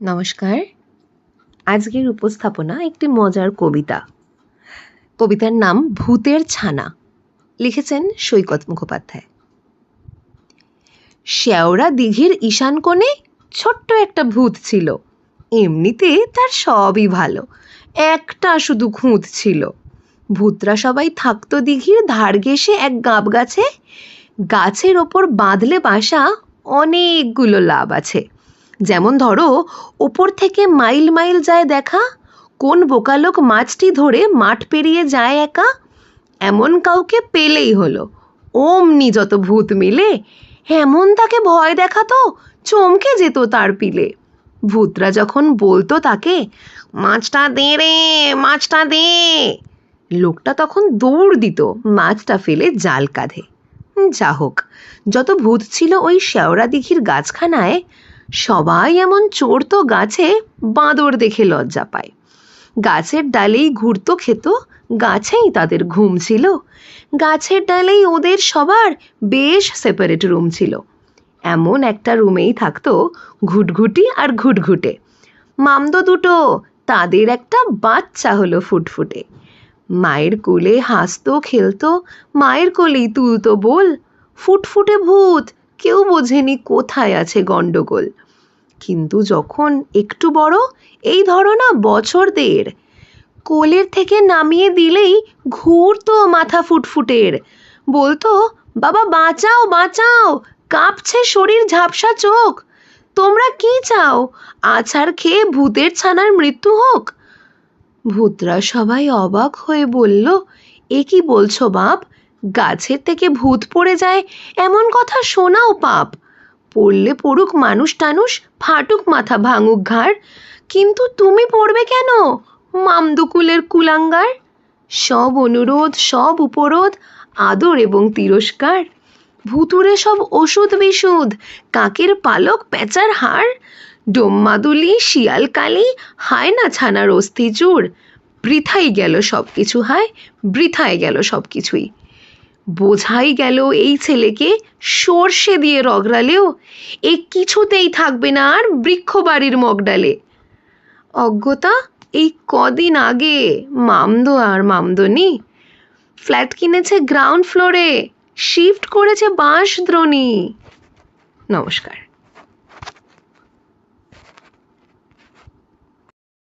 নমস্কার। আজকের উপস্থাপনা একটি মজার কবিতা। কবিতার নাম ভূতের ছানা। লিখেছেন সৈকত মুখোপাধ্যায়। শেওড়া দিঘির ঈশান কোণে ছোট্ট একটা ভূত ছিল। এমনিতে তার সবই ভালো। একটা শুধু খুঁত ছিল। ভূতরা সবাই থাকতো দিঘির ধার ঘেঁষে এক গাব গাছে। গাছের ওপর বাঁধলে বাসা অনেকগুলো লাভ আছে। যেমন ধরো, ওপর থেকে মাইল মাইল যায় দেখা, কোন বোকালোক মাছটি ধরে মাঠ পেরিয়ে যায় একা, এমন কাউকে পেলেই হলো। অমনি যত ভূত মিলে এমন তাকে ভয় দেখাতো চমকে যেত তার পিলে। ভূতরা যখন বলতো তাকে, মাছটা দে রে, মাছটা দে! লোকটা তখন দৌড় দিত, মাছটা ফেলে জাল কাঁধে। যা হোক যত ভূত ছিল ওই শেওড়া দিঘির গাছখানায় সবাই এমন চড়তো গাছে বাঁদর দেখে লজ্জা পায়। গাছের ডালেই ঘুরতো খেত, গাছেই তাদের ঘুম ছিল। গাছের ডালেই ওদের সবার বেশ সেপারেট রুম ছিল। এমন একটা রুমেই থাকতো ঘুটঘুটি আর ঘুটঘুটে। মামদো দুটো, তাদের একটা বাচ্চা হলো ফুটফুটে। মায়ের কোলে হাসতো, খেলতো, মায়ের কোলেই তুলতো বল। ফুটফুটে ভূত কেউ বোঝেনি কোথায় আছে গণ্ডগোল কিন্তু যখন একটু বড়, এই ধরো না বছর দেড় কোলের থেকে নামিয়ে দিলেই ঘুরতো মাথা ফুটফুটের। বলতো, বাবা, বাঁচাও বাঁচাও, কাঁপছে শরীর, ঝাপসা চোখ। তোমরা কি চাও, আছাড় খেয়ে ভূতের ছানার মৃত্যু হোক? ভূতরা সবাই অবাক হয়ে বলল, এ কি বলছো বাপ? গাছের থেকে ভূত পড়ে যায়, এমন কথা শোনাও পাপ। পড়লে পড়ুক মানুষ টানুষ, ফাটুক মাথা ভাঙুক ঘাড়। কিন্তু তুমি পড়বে কেন, মামদুকুলের কুলাঙ্গার? সব অনুরোধ, সব উপরোধ, আদর এবং তিরস্কার। ভুতুরে সব ওষুধ বিশুধ, কাকের পালক পেঁচার হাড়। ডোম্মাদুলি, শিয়ালকালি হায় না ছানার অস্থিচুর বৃথাই গেল সব কিছু হায় বৃথায় গেল সব কিছুই বোঝাই গেল এই ছেলেকে সর্ষে দিয়ে রগড়ালেও এ কিছুতেই থাকবে না আর বৃক্ষ বাড়ির মগডালে। অজ্ঞতা, এই কদিন আগে মামদো আর মামদনি ফ্ল্যাট কিনেছে গ্রাউন্ড ফ্লোরে, শিফট করেছে বাঁশদ্রোণী। নমস্কার।